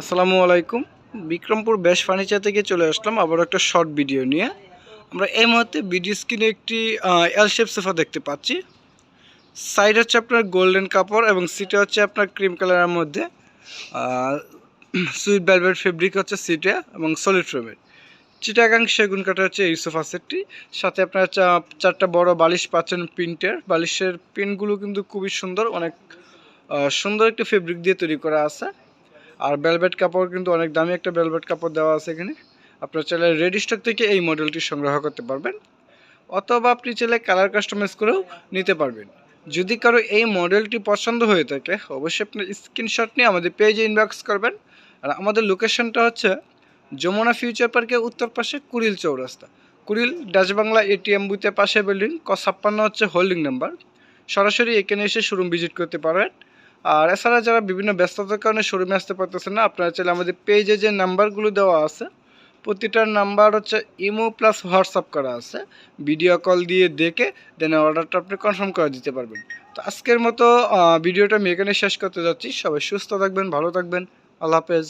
আসসালামু আলাইকুম। বিক্রমপুর বেশ ফার্নিচার থেকে চলে আসলাম আবার একটা শর্ট ভিডিও নিয়ে। আমরা এই মুহূর্তে ভিডিও স্ক্রিনে একটি এল শেপ সোফা দেখতে পাচ্ছি। সাইড হচ্ছে আপনার গোল্ডেন কাপড় এবং সিটে হচ্ছে আপনার ক্রিম কালারের মধ্যে সুইট ভেলভেট ফেব্রিক হচ্ছে সিটে এবং সলিড ফ্রেমের চিটাগাং সেগুন কাঠের হচ্ছে এই সোফা সেটটি সাথে আপনার চারটা বড় বালিশ পাচ্ছেন প্রিন্টের। বালিশের পিনগুলো কিন্তু খুবই সুন্দর, অনেক সুন্দর একটি ফেব্রিক দিয়ে তৈরি করা আছে। আর বেলভেট কাপড় কিন্তু অনেক দামি একটা বেলভেট কাপড় দেওয়া আছে এখানে। আপনার চাইলে রেডি স্টক থেকে এই মডেলটি সংগ্রহ করতে পারবেন। অথবা আপনি চাইলে কালার কাস্টমাইজ করেও নিতে পারবেন। যদি কারও এই মডেলটি পছন্দ হয়ে থাকে, অবশ্যই আপনি স্ক্রিনশট নিয়ে আমাদের পেজে ইনবক্স করবেন। আর আমাদের লোকেশনটা হচ্ছে যমুনা ফিউচার পার্কের উত্তর পাশে কুড়িল চৌরাস্তা। কুড়িল ডাচ বাংলা এটিএম বুথের পাশে বিল্ডিং ক ছাপ্পান্ন হচ্ছে হোল্ডিং নাম্বার সরাসরি এখানে এসে শোরুম ভিজিট করতে পারবেন। আর এছাড়া যারা বিভিন্ন ব্যস্ততার কারণে শোরুমে আসতে পারতেছে না, আপনারা চাইলে আমাদের পেজে যে নাম্বারগুলো দেওয়া আছে, প্রতিটার নাম্বার হচ্ছে ইমো প্লাস হোয়াটসঅ্যাপ করা আছে। ভিডিও কল দিয়ে দেখে দেন অর্ডারটা আপনি কনফার্ম করে দিতে পারবেন। তো আজকের মতো ভিডিওটা আমি এখানে শেষ করতে যাচ্ছি। সবাই সুস্থ থাকবেন, ভালো থাকবেন। আল্লাহ হাফেজ।